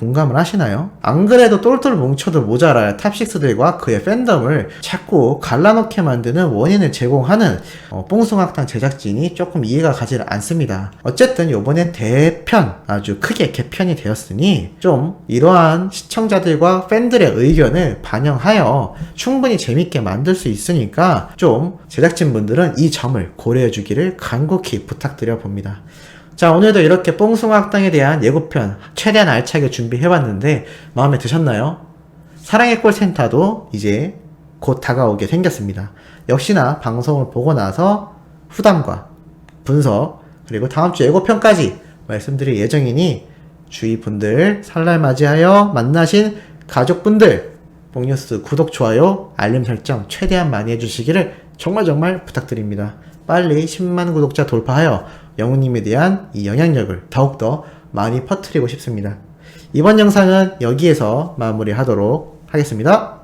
공감을 하시나요? 안 그래도 똘똘 뭉쳐도 모자랄 탑6들과 그의 팬덤을 자꾸 갈라놓게 만드는 원인을 제공하는 어, 뽕숭악당 제작진이 조금 이해가 가지 않습니다. 어쨌든 요번에 대편 아주 크게 개편이 되었으니 좀 이러한 시청자들과 팬들의 의견을 반영하여 충분히 재밌게 만들 수 있으니까 좀 제작진분들은 이 점을 고려해 주기를 간곡히 부탁드려 봅니다. 자, 오늘도 이렇게 뽕숭아 학당에 대한 예고편 최대한 알차게 준비해봤는데 마음에 드셨나요? 사랑의 콜센터도 이제 곧 다가오게 생겼습니다. 역시나 방송을 보고 나서 후담과 분석 그리고 다음 주 예고편까지 말씀드릴 예정이니 주위 분들 설날 맞이하여 만나신 가족분들 뽕뉴스 구독 좋아요 알림 설정 최대한 많이 해주시기를 정말 정말 부탁드립니다. 빨리 10만 구독자 돌파하여 영우님에 대한 이 영향력을 더욱더 많이 퍼뜨리고 싶습니다. 이번 영상은 여기에서 마무리하도록 하겠습니다.